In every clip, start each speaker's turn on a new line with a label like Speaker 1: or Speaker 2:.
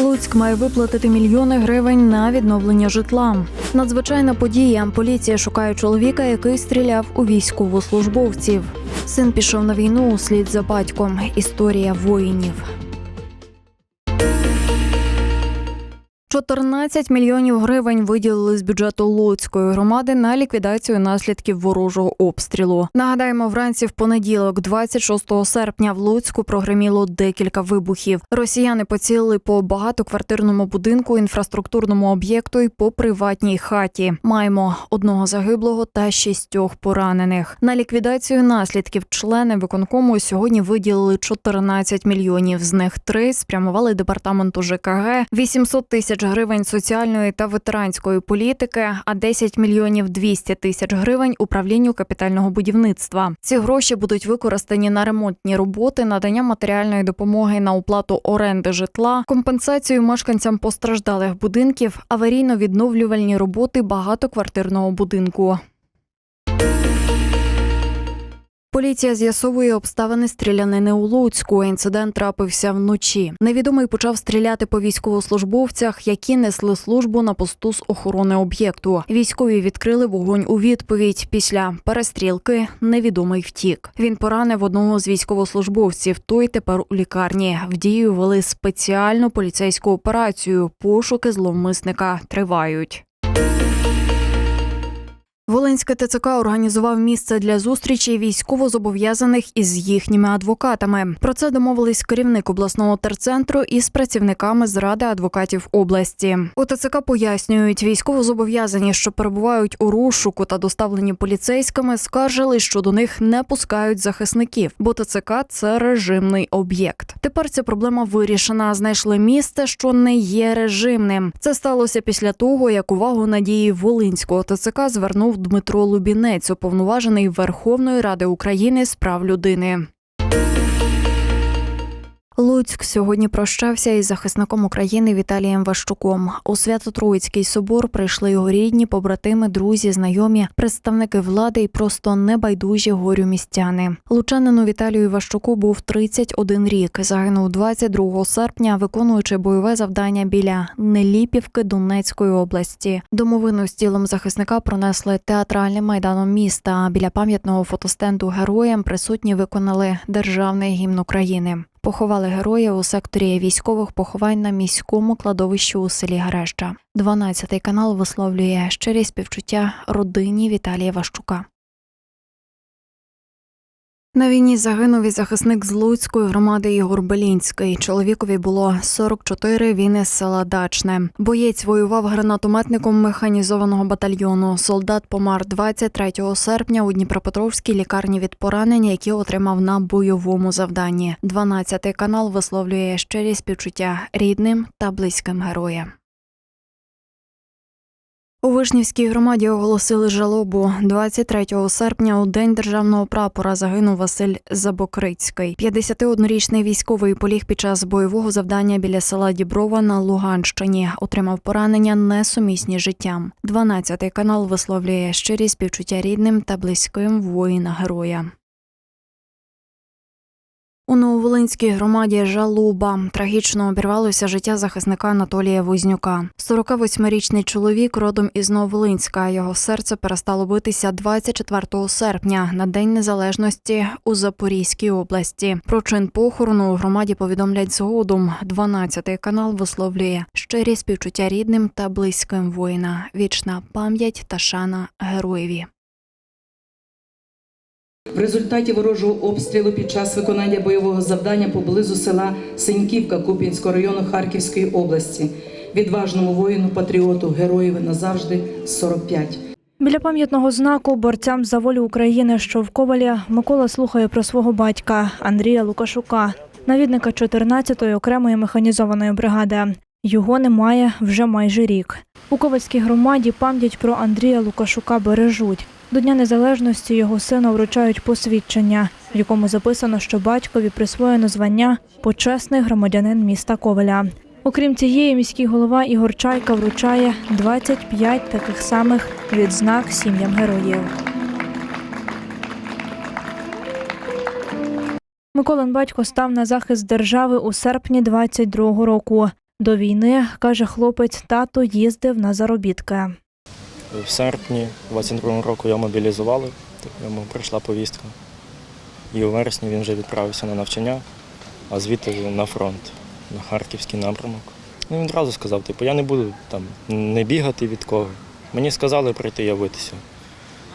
Speaker 1: Луцьк має виплатити мільйони гривень на відновлення житла. Надзвичайна подія. Поліція шукає чоловіка, який стріляв у військовослужбовців. Син пішов на війну услід за батьком. Історія воїнів. 14 мільйонів гривень виділили з бюджету Луцької громади на ліквідацію наслідків ворожого обстрілу. Нагадаємо, вранці в понеділок, 26 серпня, в Луцьку прогреміло декілька вибухів. Росіяни поцілили по багатоквартирному будинку, інфраструктурному об'єкту і по приватній хаті. Маємо одного загиблого та шістьох поранених. На ліквідацію наслідків члени виконкому сьогодні виділили 14 мільйонів. З них три спрямували департаменту ЖКГ, 800 тисяч гривень соціальної та ветеранської політики, а 10 мільйонів 200 тисяч гривень управлінню капітального будівництва. Ці гроші будуть використані на ремонтні роботи, надання матеріальної допомоги на оплату оренди житла, компенсацію мешканцям постраждалих будинків, аварійно-відновлювальні роботи багатоквартирного будинку. Поліція з'ясовує обставини стрілянини у Луцьку. Інцидент трапився вночі. Невідомий почав стріляти по військовослужбовцях, які несли службу на посту з охорони об'єкту. Військові відкрили вогонь у відповідь. Після перестрілки невідомий втік. Він поранив одного з військовослужбовців. Той тепер у лікарні. В дію вели спеціальну поліцейську операцію. Пошуки зловмисника тривають. Волинське ТЦК організував місце для зустрічі військовозобов'язаних із їхніми адвокатами. Про це домовились керівник обласного терцентру із працівниками з ради адвокатів області. У ТЦК пояснюють, військовозобов'язані, що перебувають у розшуку та доставлені поліцейськими, скаржили, що до них не пускають захисників, бо ТЦК це режимний об'єкт. Тепер ця проблема вирішена. Знайшли місце, що не є режимним. Це сталося після того, як увагу надії Волинського ТЦК звернув Дмитро Лубінець, уповноважений Верховної Ради України з прав людини. Луцьк сьогодні прощався із захисником України Віталієм Ващуком. У Свято-Троїцький собор прийшли його рідні, побратими, друзі, знайомі, представники влади і просто небайдужі горю містяни. Лучанину Віталію Ващуку був 31 рік. Загинув 22 серпня, виконуючи бойове завдання біля Неліпівки Донецької області. Домовину з тілом захисника пронесли театральним майданом міста. Біля пам'ятного фотостенду героям присутні виконали державний гімн України. Поховали героя у секторі військових поховань на міському кладовищі у селі Гареща. 12 канал висловлює щирі співчуття родині Віталія Ващука. На війні загинув і захисник з Луцької громади Ігор Белінський. Чоловікові було 44, він із села Дачне. Боєць воював гранатометником механізованого батальйону. Солдат помер 23 серпня у Дніпропетровській лікарні від поранення, які отримав на бойовому завданні. 12 канал висловлює щирі співчуття рідним та близьким героям. У Вишнівській громаді оголосили жалобу. 23 серпня у день державного прапора загинув Василь Забокрицький. 51-річний військовий поліг під час бойового завдання біля села Діброва на Луганщині. Отримав поранення несумісні з життям. 12 канал висловлює щирі співчуття рідним та близьким воїна героя. У Нововолинській громаді Жалуба трагічно обірвалося життя захисника Анатолія Вознюка. 48-річний чоловік родом із Нововолинська. Його серце перестало битися 24 серпня на День Незалежності у Запорізькій області. Про чин похорону у громаді повідомлять згодом. 12 канал висловлює щирі співчуття рідним та близьким воїна. Вічна пам'ять та шана героєві.
Speaker 2: В результаті ворожого обстрілу під час виконання бойового завдання поблизу села Синьківка Куп'янського району Харківської області. Відважному воїну, патріоту, героєві назавжди 45.
Speaker 3: Біля пам'ятного знаку борцям за волю України, що в Ковалі, Микола слухає про свого батька Андрія Лукашука, навідника 14-ї окремої механізованої бригади. Його немає вже майже рік. У Ковальській громаді пам'ять про Андрія Лукашука бережуть. До Дня Незалежності його сину вручають посвідчення, в якому записано, що батькові присвоєно звання почесний громадянин міста Ковеля. Окрім цієї, міський голова Ігор Чайка вручає 25 таких самих відзнак сім'ям героїв. Миколин батько став на захист держави у серпні 22-го року. До війни, каже хлопець, тато їздив на заробітки.
Speaker 4: В серпні 22 року його мобілізували, йому прийшла повістка. І у вересні він вже відправився на навчання, а звідти на фронт, на харківський напрямок. Ну, він одразу сказав, типу, я не буду там не бігати від кого. Мені сказали прийти явитися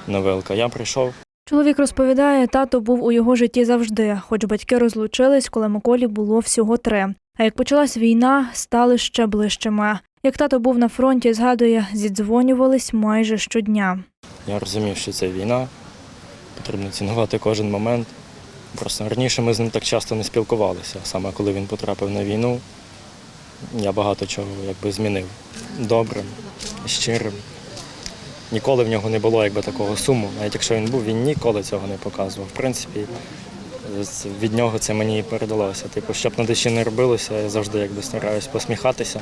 Speaker 4: на ВЛК. Я прийшов,
Speaker 3: Чоловік розповідає, тато був у його житті завжди, хоч батьки розлучились, коли Миколі було всього три. А як почалась війна, стали ще ближчими. Як тато був на фронті, згадує, зідзвонювались майже щодня.
Speaker 4: Я розумів, що це війна, потрібно цінувати кожен момент. Просто раніше ми з ним так часто не спілкувалися. Саме коли він потрапив на війну, я багато чого якби змінив. Добрим, щирим. Ніколи в нього не було якби, такого суму. Навіть якщо він був, він ніколи цього не показував. В принципі, від нього це мені і передалося. Типу, щоб на душі не робилося, я завжди якби стараюсь посміхатися,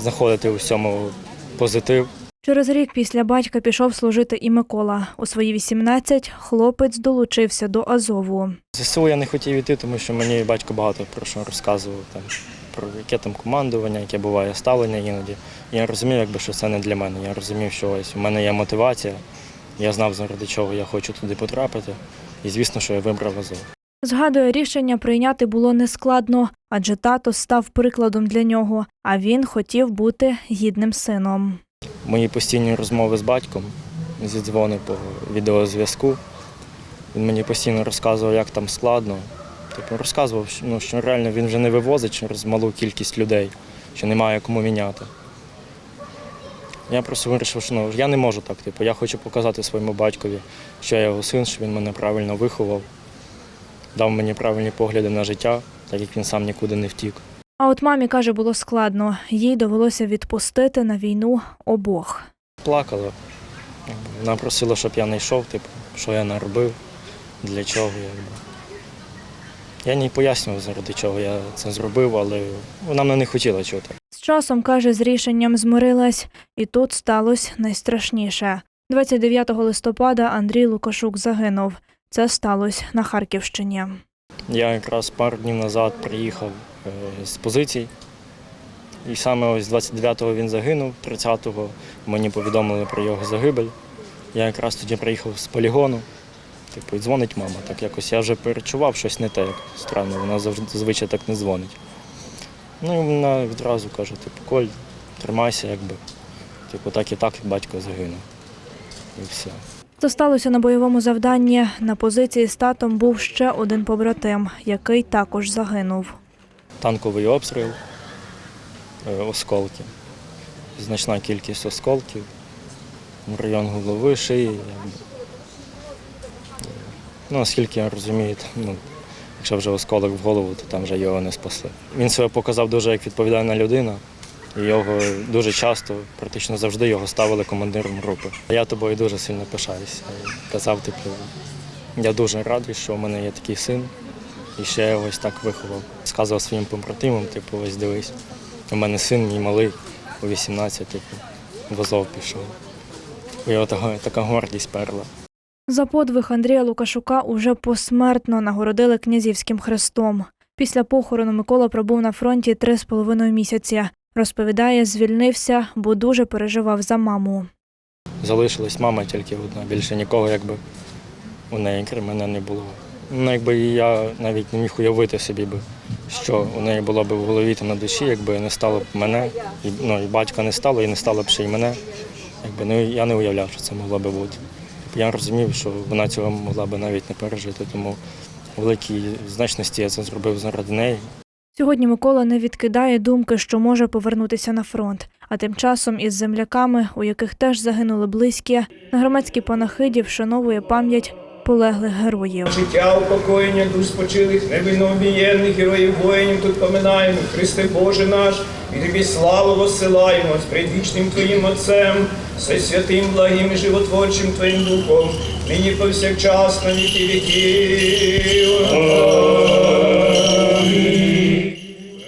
Speaker 4: знаходити у всьому позитив.
Speaker 3: Через рік після батька пішов служити і Микола. У свої 18 хлопець долучився до Азову.
Speaker 4: ЗСУ я не хотів йти, тому що мені батько багато про що розказував там, про яке там командування, яке буває ставлення іноді. Я розумів, якби, що це не для мене. Я розумів, що ось у мене є мотивація. Я знав, заради чого я хочу туди потрапити. І звісно, що я вибрав Азов.
Speaker 3: Згадує, рішення прийняти було нескладно, адже тато став прикладом для нього, а він хотів бути гідним сином.
Speaker 4: Мої постійні розмови з батьком зі дзвони по відеозв'язку. Він мені постійно розказував, як там складно. Типу, розказував, ну, що реально він вже не вивозить через малу кількість людей, що немає кому міняти. Я просто вирішив, що ну, я не можу так. Типу, я хочу показати своєму батькові, що я його син, що він мене правильно виховав, дав мені правильні погляди на життя, так як він сам нікуди не втік.
Speaker 3: А от мамі каже, було складно. Їй довелося відпустити на війну обох.
Speaker 4: плакала. Вона просила, щоб я не йшов, типу, що я наробив, для чого. Якби. Я не пояснював, заради чого я це зробив, але вона мене не хотіла чути.
Speaker 3: З часом, каже, з рішенням змирилась, і тут сталося найстрашніше. 29 листопада Андрій Лукашук загинув. Це сталося на Харківщині.
Speaker 4: Я якраз пару днів назад приїхав е, з позицій. І саме ось 29-го він загинув, 30-го мені повідомили про його загибель. Я якраз тоді приїхав з полігону. Типу, дзвонить мама. Так якось я вже перечував щось не те, як странно, вона зазвичай так не дзвонить. Ну і вона відразу каже, типу, Коль, тримайся, якби. Типу, так і так батько загинув. І все.
Speaker 3: Це сталося на бойовому завданні. На позиції з татом був ще один побратим, який також загинув.
Speaker 4: танковий обстріл, е, осколки. Значна кількість осколків, район голови, шиї. Ну, наскільки я розумію, ну, якщо вже осколок в голову, то там вже його не спасли. Він себе показав дуже як відповідальна людина, його дуже часто, практично завжди його ставили командиром групи. Я тобою дуже сильно пишаюся. Казав, типу, я дуже радий, що в мене є такий син. І ще я його ось так виховав. Сказував своїм побратимам, типу, ось дивись, у мене син мій малий, у 18, типу, в Азов пішов. І його така, така гордість перла.
Speaker 3: За подвиг Андрія Лукашука уже посмертно нагородили князівським хрестом. Після похорону Микола пробув на фронті три з половиною місяці. Розповідає, звільнився, бо дуже переживав за маму.
Speaker 4: Залишилась мама тільки одна, більше нікого, якби у неї крім мене не було. Ну, якби я навіть не міг уявити собі, би, що у неї було б в голові та на душі, якби не стало б мене, і, ну, і батька не стало, і не стало б ще й мене. Якби, ну, я не уявляв, що це могло би бути. Я розумів, що вона цього могла б навіть не пережити, тому в великій значності я це зробив заради неї.
Speaker 3: Сьогодні Микола не відкидає думки, що може повернутися на фронт. А тим часом із земляками, у яких теж загинули близькі, на громадській панахиді вшановує пам'ять полеглих героїв.
Speaker 5: Життя упокоєння душ спочилих, невинно обієнних героїв воїнів тут поминаємо. Христе Боже наш, і тобі славу розсилаємо з предвічним Твоїм Отцем, все святим, благим і животворчим Твоїм Духом, нині повсякчас на віки віків.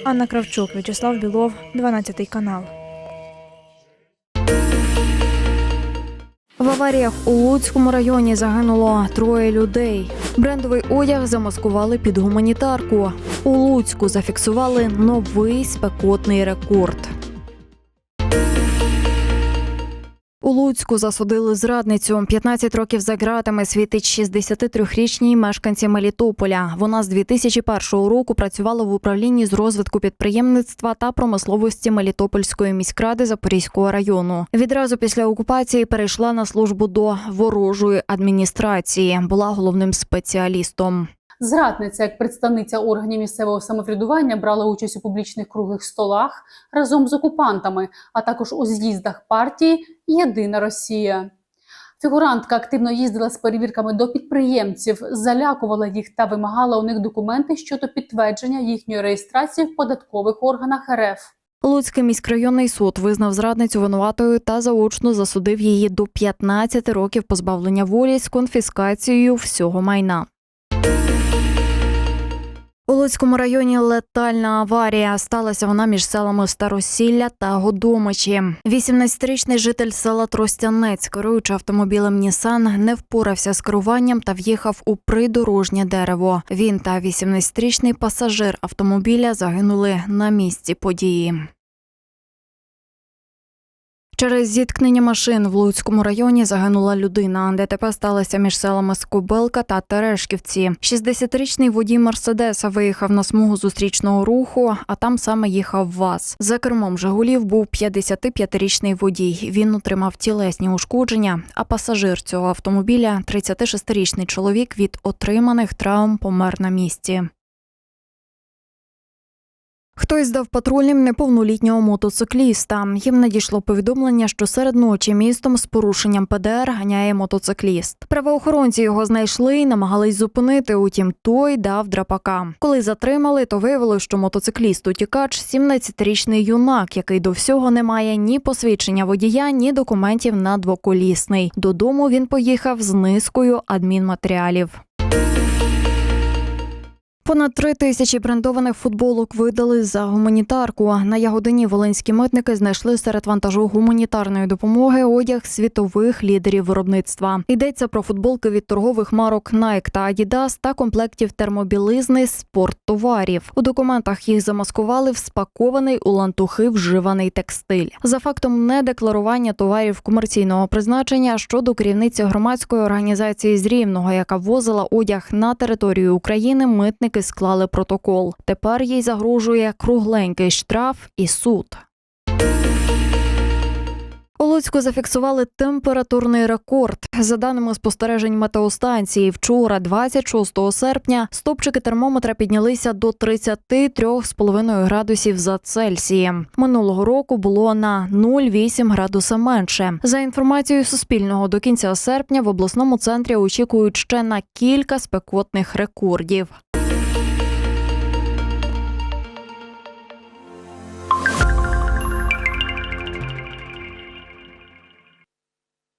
Speaker 3: Анна Кравчук, В'ячеслав Білов, 12 канал.
Speaker 1: В аваріях у Луцькому районі загинуло троє людей. Брендовий одяг замаскували під гуманітарку. У Луцьку зафіксували новий спекотний рекорд. У Луцьку засудили зрадницю. 15 років за ґратами світить 63-річній мешканці Мелітополя. Вона з 2001 року працювала в управлінні з розвитку підприємництва та промисловості Мелітопольської міськради Запорізького району. Відразу після окупації перейшла на службу до ворожої адміністрації. Була головним спеціалістом.
Speaker 6: Зрадниця, як представниця органів місцевого самоврядування, брала участь у публічних круглих столах разом з окупантами, а також у з'їздах партії Єдина Росія. Фігурантка активно їздила з перевірками до підприємців, залякувала їх та вимагала у них документи щодо підтвердження їхньої реєстрації в податкових органах РФ.
Speaker 1: Луцький міськрайонний суд визнав зрадницю винуватою та заочно засудив її до 15 років позбавлення волі з конфіскацією всього майна. У Луцькому районі летальна аварія сталася вона між селами Старосілля та Годомичі. 18-річний житель села Тростянець, керуючи автомобілем Нісан, не впорався з керуванням та в'їхав у придорожнє дерево. Він та 18-річний пасажир автомобіля загинули на місці події. Через зіткнення машин в Луцькому районі загинула людина. ДТП сталося між селами Скобелка та Терешківці. 60-річний водій Мерседеса виїхав на смугу зустрічного руху, а там саме їхав ВАЗ. За кермом Жигулів був 55-річний водій. Він отримав тілесні ушкодження. А пасажир цього автомобіля, 36-річний чоловік, від отриманих травм помер на місці. Хтось здав патрульним неповнолітнього мотоцикліста. Їм надійшло повідомлення, що серед ночі містом з порушенням ПДР ганяє мотоцикліст. Правоохоронці його знайшли і намагались зупинити. Утім, той дав драпака. Коли затримали, то виявилось, що мотоцикліст утікач 17-річний юнак, який до всього не має ні посвідчення водія, ні документів на двоколісний. Додому він поїхав з низкою адмінматеріалів. Понад три тисячі брендованих футболок видали за гуманітарку. На ягодині волинські митники знайшли серед вантажу гуманітарної допомоги одяг світових лідерів виробництва. Йдеться про футболки від торгових марок Nike та Adidas та комплектів термобілизни спорттоварів. У документах їх замаскували в спакований у лантухи вживаний текстиль. За фактом недекларування товарів комерційного призначення щодо керівниці громадської організації з Рівного, яка ввозила одяг на територію України, митники склали протокол. Тепер їй загрожує кругленький штраф і суд. У Луцьку зафіксували температурний рекорд. За даними спостережень метеостанції, вчора, 26 серпня, стопчики термометра піднялися до 33,5 градусів за Цельсієм. Минулого року було на 0,8 градуса менше. За інформацією Суспільного, до кінця серпня в обласному центрі очікують ще на кілька спекотних рекордів.